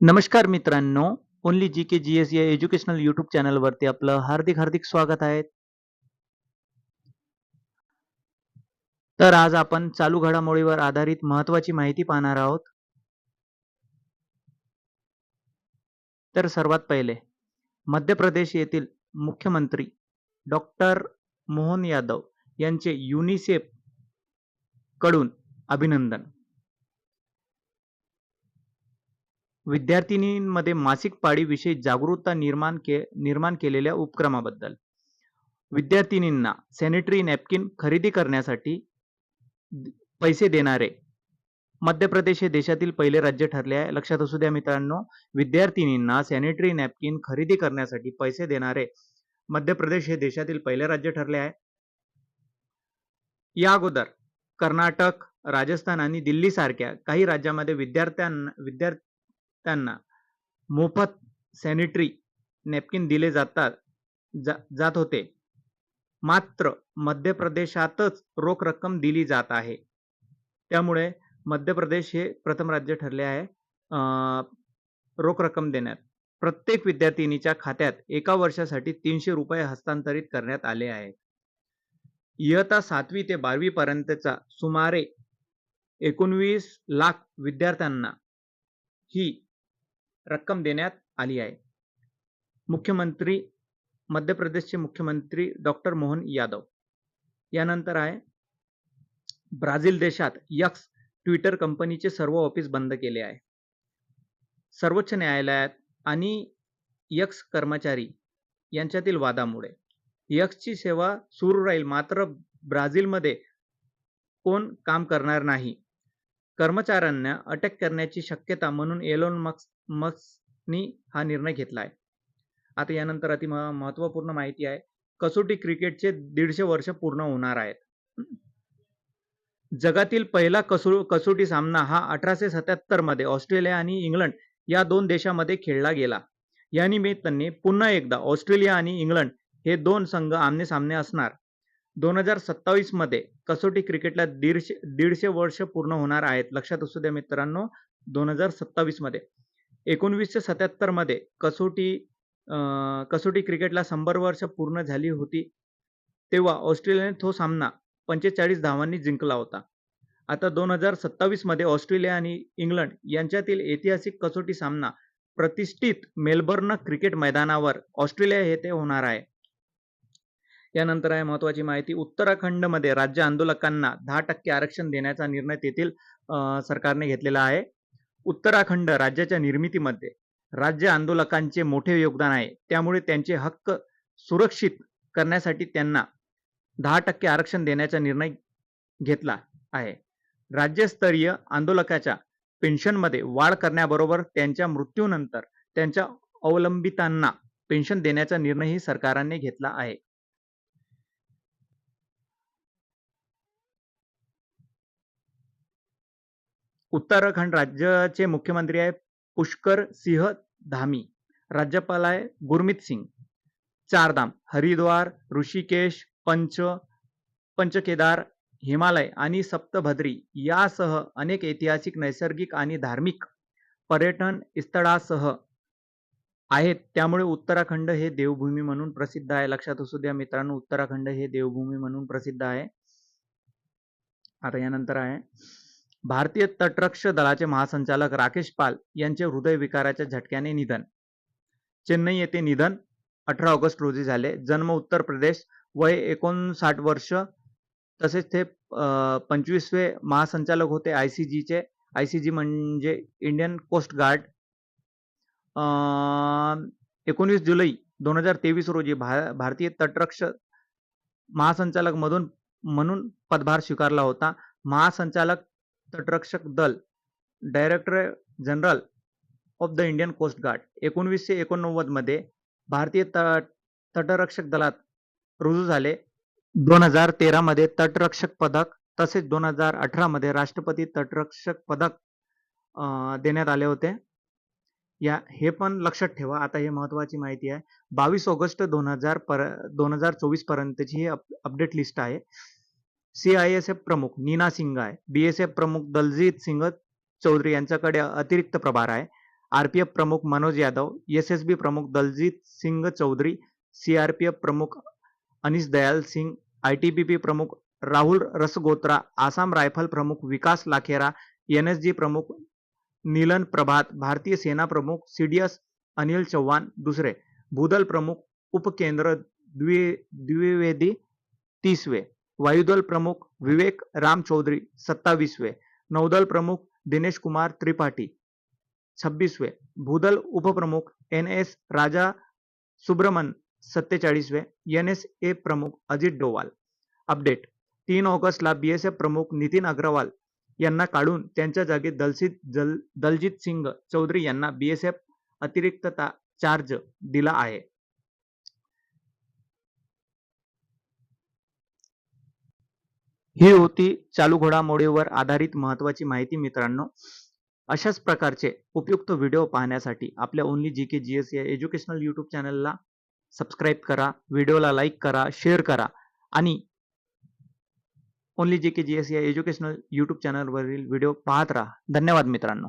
नमस्कार मित्रांनो only G K G S या एज्युकेशनल युट्यूब चॅनलवरती आपलं हार्दिक हार्दिक स्वागत आहे. तर आज आपण चालू घडामोडीवर आधारित महत्वाची माहिती पाहणार आहोत. तर सर्वात पहिले मध्य प्रदेश येथील मुख्यमंत्री डॉक्टर मोहन यादव यांचे युनिसेफकडून अभिनंदन. विद्यार्थिनींमध्ये मासिक पाळीविषयी जागरूकता निर्माण के निर्माण केलेल्या उपक्रमाबद्दल. विद्यार्थिनींना सॅनिटरी नॅपकिन खरेदी करण्यासाठी पैसे देणारे. मध्य प्रदेश हे देशातील पहिले राज्य ठरले आहे. लक्षात असू द्या मित्रांनो विद्यार्थिनींना सॅनिटरी नॅपकिन खरेदी करण्यासाठी पैसे देणारे मध्य प्रदेश हे देशातील पहिले राज्य ठरले आहे. या अगोदर कर्नाटक राजस्थान आणि दिल्ली सारख्या काही राज्यामध्ये विद्यार्थ्यांना विद्यार्थी त्यांना मोफत सॅनिटरी नॅपकिन दिले जातात जा, जात होते. मात्र मध्य प्रदेशातच रोख रक्कम दिली जात आहे. त्यामुळे मध्य प्रदेश हे प्रथम राज्य ठरले आहे रोख रक्कम देण्यात. प्रत्येक विद्यार्थिनीच्या खात्यात एका वर्षासाठी तीनशे रुपये हस्तांतरित करण्यात आले आहे. इयत्ता सातवी ते बारावी पर्यंतचा सुमारे एकोणवीस लाख विद्यार्थ्यांना ही रक्कम देण्यात आली आहे. मुख्यमंत्री मध्य प्रदेशचे मुख्यमंत्री डॉक्टर मोहन यादव. यानंतर आहे ब्राझील देशात यक्स ट्विटर कंपनीचे सर्व ऑफिस बंद केले आहे. सर्वोच्च न्यायालयात आणि यक्स कर्मचारी यांच्यातील वादामुळे. यक्सची सेवा सुरू राहील मात्र ब्राझीलमध्ये कोण काम करणार नाही? कर्मचाऱ्यांना अटक करण्याची शक्यता म्हणून एलोन मक्स मक्सनी हा निर्णय घेतला आहे. आता यानंतर अति महत्त्वपूर्ण माहिती आहे. कसोटी क्रिकेटचे दीडशे वर्ष पूर्ण होणार आहेत. जगातील पहिला कसो कसोटी सामना हा अठराशे सत्याहत्तरमध्ये ऑस्ट्रेलिया आणि इंग्लंड या दोन देशांमध्ये खेळला गेला. या निमित्ताने पुन्हा एकदा ऑस्ट्रेलिया आणि इंग्लंड हे दोन संघ आमने सामने असणार. दोन हजार सत्तावीसमध्ये कसोटी क्रिकेटला दीडशे दीडशे वर्ष पूर्ण होणार आहेत. लक्षात असू द्या मित्रांनो दोन हजार सत्तावीसमध्ये एकोणवीसशे सत्याहत्तरमध्ये कसोटी कसोटी क्रिकेटला शंभर वर्ष पूर्ण झाली होती. तेव्हा ऑस्ट्रेलियाने तो सामना पंचेचाळीस धावांनी जिंकला होता. आता दोन हजार सत्तावीसमध्ये ऑस्ट्रेलिया आणि इंग्लंड यांच्यातील ऐतिहासिक कसोटी सामना प्रतिष्ठित मेलबर्न क्रिकेट मैदानावर ऑस्ट्रेलिया येथे होणार आहे. यानंतर आहे महत्वाची माहिती. उत्तराखंडमध्ये राज्य आंदोलकांना दहा टक्के आरक्षण देण्याचा निर्णय तेथील सरकारने घेतलेला आहे. उत्तराखंड राज्याच्या निर्मितीमध्ये राज्य आंदोलकांचे मोठे योगदान आहे. त्यामुळे त्यांचे हक्क सुरक्षित करण्यासाठी त्यांना दहा टक्के आरक्षण देण्याचा निर्णय घेतला आहे. राज्यस्तरीय आंदोलकाच्या पेन्शनमध्ये वाढ करण्याबरोबर त्यांच्या मृत्यूनंतर त्यांच्या अवलंबितांना पेन्शन देण्याचा निर्णयही सरकारने घेतला आहे. उत्तराखंड राज्याचे मुख्यमंत्री आहे पुष्कर सिंह धामी राज्यपाल आहे गुरमीत सिंग चारधाम हरिद्वार ऋषिकेश पंच पंचकेदार हिमालय आणि सप्तभद्री यासह अनेक ऐतिहासिक नैसर्गिक आणि धार्मिक पर्यटन स्थळासह आहेत. त्यामुळे उत्तराखंड हे देवभूमी म्हणून प्रसिद्ध आहे. लक्षात असू द्या मित्रांनो उत्तराखंड हे देवभूमी म्हणून प्रसिद्ध आहे. आता यानंतर आहे. भारतीय तटरक्षक दलाचे महासंचालक राकेश पाल यांचे हृदयविकाराच्या झटक्याने निधन. चेन्नई येथे निधन अठरा ऑगस्ट रोजी झाले. जन्म उत्तर प्रदेश वय एकोणसाठ वर्ष. तसेच ते पंचवीसवे महासंचालक होते आय सी जीचे. आय सी जी म्हणजे इंडियन कोस्ट गार्ड. एकोणीस जुलै दोन हजार तेवीस रोजी भा भारतीय तटरक्षक महासंचालक मधून म्हणून पदभार स्वीकारला होता. महासंचालक तटरक्षक दल director general of the Indian coast guard एकोणवीसशे एकोणनव्वदमध्ये भारतीय त तटरक्षक दलात रुजू झाले. दोन हजार तेरामध्ये तटरक्षक पदक तसेच दोन हजार अठरामध्ये राष्ट्रपती तटरक्षक पदक देण्यात आले होते. या हे पण लक्षात ठेवा आता हे महत्वाची माहिती आहे. बावीस ऑगस्ट दोन हजार पर दोन हजार चोवीस पर्यंतची ही अपडेट लिस्ट आहे. सी आय एस एफ प्रमुख नीना सिंग आहे. बी एस एफ प्रमुख दलजीत सिंग चौधरी यांच्याकडे अतिरिक्त प्रभार आहे. आरपीएफ प्रमुख Manoj Yadav S S B प्रमुख दलजीत सिंग चौधरी सीआरपीएफ प्रमुख अनिश दयाल सिंग आयटीबीपी प्रमुख राहुल रसगोत्रा आसाम रायफल प्रमुख विकास लाखेरा एनएसजी प्रमुख नीलन प्रभात भारतीय सेना प्रमुख सीडीएस अनिल चव्हाण दुसरे. भूदल प्रमुख उपकेंद्र द्वि द्विवेदी तीसवे. वायुदल प्रमुख विवेक राम चौधरी सत्तावीसवे. नौदल प्रमुख दिनेश कुमार त्रिपाठी छब्बीसवे. भूदल उपप्रमुख एन एस राजा सुब्रमण सत्तेचाळीसवे. एन एस ए प्रमुख अजित डोवाल. अपडेट तीन ऑगस्टला बीएसएफ प्रमुख नितीन अग्रवाल यांना काढून त्यांच्या जागी दलसित जल दलजित सिंग चौधरी यांना बीएसएफ अतिरिक्तता चार्ज दिला आहे. ही होती चालू घडामोडीवर आधारित महत्वाची माहिती मित्रांनो. अशाच प्रकारचे उपयुक्त व्हिडिओ पाहण्यासाठी आपल्या only G K G S या एज्युकेशनल यूट्यूब चॅनलला सबस्क्राईब करा व्हिडिओला लाईक करा शेअर करा आणि only G K G S या एज्युकेशनल यूट्यूब चॅनलवरील व्हिडिओ पाहत राहा. धन्यवाद मित्रांनो.